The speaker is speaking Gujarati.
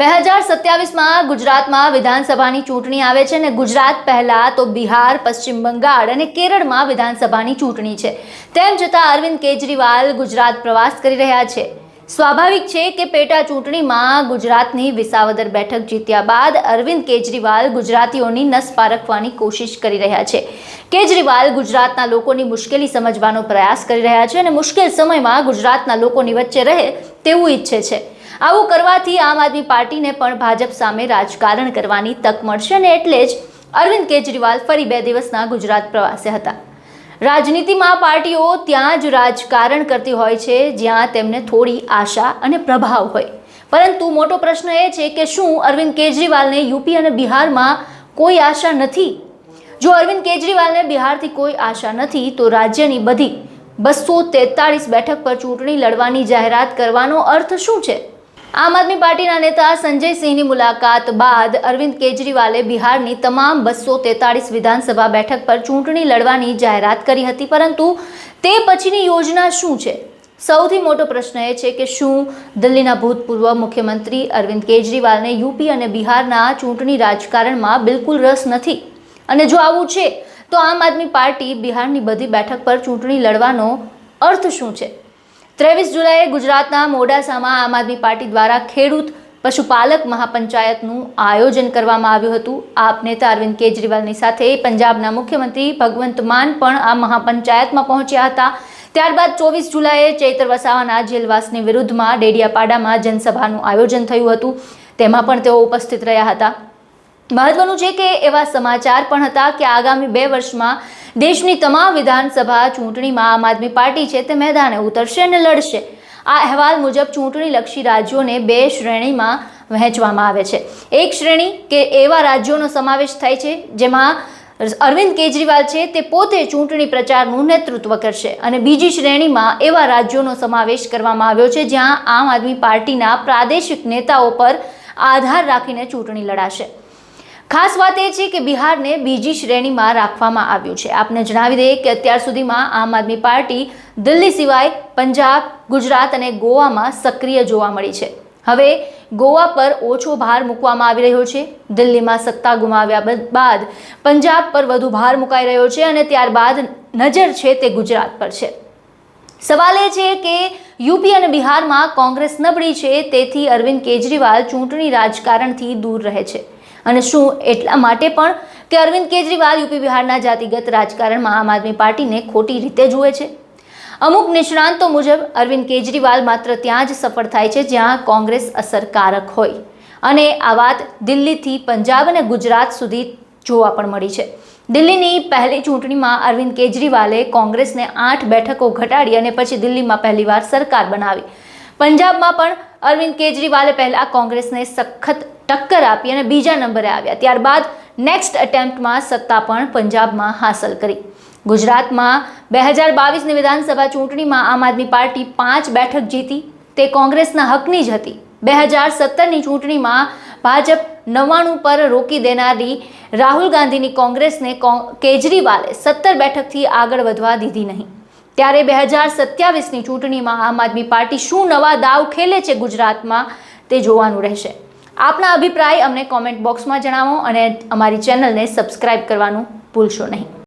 બે હજાર સત્યાવીસમાં ગુજરાતમાં વિધાનસભાની ચૂંટણી આવે છે અને ગુજરાત પહેલાં તો બિહાર, પશ્ચિમ બંગાળ અને કેરળમાં વિધાનસભાની ચૂંટણી છે. તેમ છતાં અરવિંદ કેજરીવાલ ગુજરાત પ્રવાસ કરી રહ્યા છે. સ્વાભાવિક છે કે પેટા ચૂંટણીમાં ગુજરાતની વિસાવદર બેઠક જીત્યા બાદ અરવિંદ કેજરીવાલ ગુજરાતીઓની નસ પારખવાની કોશિશ કરી રહ્યા છે. કેજરીવાલ ગુજરાતના લોકોની મુશ્કેલી સમજવાનો પ્રયાસ કરી રહ્યા છે અને મુશ્કેલ સમયમાં ગુજરાતના લોકોની વચ્ચે રહે તેવું ઈચ્છે છે. આવું કરવાથી આમ આદમી પાર્ટીને પણ ભાજપ સામે રાજકારણ કરવાની તક મળશે અને એટલે જ અરવિંદ કેજરીવાલ ફરી બે દિવસના ગુજરાત પ્રવાસે હતા. રાજનીતિમાં પાર્ટીઓ ત્યાં જ રાજકારણ કરતી હોય છે, જ્યાં તેમને થોડી આશા અને પ્રભાવ હોય. પરંતુ મોટો પ્રશ્ન એ છે કે શું અરવિંદ કેજરીવાલને યુપી અને બિહારમાં કોઈ આશા નથી? જો અરવિંદ કેજરીવાલને બિહારથી કોઈ આશા નથી, તો રાજ્યની બધી બસો તેતાળીસ બેઠક પર ચૂંટણી લડવાની જાહેરાત કરવાનો અર્થ શું છે? આમ આદમી પાર્ટીના નેતા સંજયસિંહની મુલાકાત બાદ અરવિંદ કેજરીવાલે બિહારની તમામ બસો તેતાળીસ વિધાનસભા બેઠક પર ચૂંટણી લડવાની જાહેરાત કરી હતી. પરંતુ તે પછીની યોજના શું છે? સૌથી મોટો પ્રશ્ન એ છે કે શું દિલ્હીના ભૂતપૂર્વ મુખ્યમંત્રી અરવિંદ કેજરીવાલને યુપી અને બિહારના ચૂંટણી રાજકારણમાં બિલકુલ રસ નથી? અને જો આવું છે, તો આમ આદમી પાર્ટી બિહારની બધી બેઠક પર ચૂંટણી લડવાનો અર્થ શું છે? ત્રેવીસ જુલાઈએ ગુજરાતના મોડાસામાં આમ આદમી પાર્ટી દ્વારા ખેડૂત પશુપાલક મહાપંચાયતનું આયોજન કરવામાં આવ્યું હતું. આપ નેતા અરવિંદ કેજરીવાલની સાથે પંજાબના મુખ્યમંત્રી ભગવંત માન પણ આ મહાપંચાયતમાં પહોંચ્યા હતા. ત્યારબાદ ચોવીસ જુલાઈએ ચૈતર વસાવાના જેલવાસની વિરુદ્ધમાં ડેડિયાપાડામાં જનસભાનું આયોજન થયું હતું. તેમાં પણ તેઓ ઉપસ્થિત રહ્યા હતા. મહત્વનું છે કે એવા સમાચાર પણ હતા કે આગામી બે વર્ષમાં દેશની તમામ વિધાનસભા ચૂંટણીમાં આમ આદમી પાર્ટી છે તે મેદાને ઉતરશે અને લડશે. આ અહેવાલ મુજબ ચૂંટણીલક્ષી રાજ્યોને બે શ્રેણીમાં વહેંચવામાં આવે છે. એક શ્રેણી કે એવા રાજ્યોનો સમાવેશ થાય છે જેમાં અરવિંદ કેજરીવાલ છે તે પોતે ચૂંટણી પ્રચારનું નેતૃત્વ કરશે અને બીજી શ્રેણીમાં એવા રાજ્યોનો સમાવેશ કરવામાં આવ્યો છે જ્યાં આમ આદમી પાર્ટીના પ્રાદેશિક નેતાઓ પર આધાર રાખીને ચૂંટણી લડાશે. ખાસ વાત એ છે કે બિહારને બીજી શ્રેણીમાં રાખવામાં આવ્યું છે. આપને જણાવી દઈએ કે અત્યાર સુધીમાં આમ આદમી પાર્ટી દિલ્હી સિવાય પંજાબ, ગુજરાત અને ગોવામાં સક્રિય જોવા મળી છે. હવે ગોવા પર ઓછો ભાર મૂકવામાં આવી રહ્યો છે. દિલ્હીમાં સત્તા ગુમાવ્યા બાદ પંજાબ પર વધુ ભાર મુકાઈ રહ્યો છે અને ત્યારબાદ નજર છે તે ગુજરાત પર છે. સવાલ એ છે કે યુપી અને બિહારમાં કોંગ્રેસ નબળી છે, તેથી અરવિંદ કેજરીવાલ ચૂંટણી રાજકારણથી દૂર રહે છે. અને શું એટલા માટે પણ કે અરવિંદ કેજરીવાલ યુપી બિહારના જાતિગત રાજકારણમાં આમ આદમી પાર્ટીને ખોટી રીતે જુએ છે? અમુક નિષ્ણાંતો મુજબ અરવિંદ કેજરીવાલ માત્ર ત્યાં જ સફળ થાય છે, જ્યાં કોંગ્રેસ અસરકારક હોય. અને આ વાત દિલ્હીથી પંજાબ અને ગુજરાત સુધી જોવા પણ મળી છે. દિલ્હીની પહેલી ચૂંટણીમાં અરવિંદ કેજરીવાલે કોંગ્રેસને આઠ બેઠકો ઘટાડી અને પછી દિલ્હીમાં પહેલીવાર સરકાર બનાવી. પંજાબમાં પણ અરવિંદ કેજરીવાલે પહેલા કોંગ્રેસને સખત ટક્કર આપી અને બીજા નંબરે આવ્યા. ત્યારબાદ નેક્સ્ટ અટેમ્પ્ટમાં સત્તા પણ પંજાબમાં હાંસલ કરી. ગુજરાતમાં બે હજાર બાવીસની વિધાનસભા ચૂંટણીમાં આમ આદમી પાર્ટી પાંચ બેઠક જીતી, તે કોંગ્રેસના હકની જ હતી. બે હજાર સત્તરની ચૂંટણીમાં ભાજપ નવ્વાણું પર રોકી દેનારી રાહુલ ગાંધીની કોંગ્રેસને કેજરીવાલે સત્તર બેઠકથી આગળ વધવા દીધી નહીં. ત્યારે બે હજાર સત્યાવીસની ચૂંટણીમાં આમ આદમી પાર્ટી શું નવા દાવ ખેલે છે ગુજરાતમાં તે જોવાનું રહેશે. આપના અભિપ્રાય અમને કોમેન્ટ બોક્સમાં જણાવો અને અમારી ચેનલને સબસ્ક્રાઇબ કરવાનું ભૂલશો નહીં.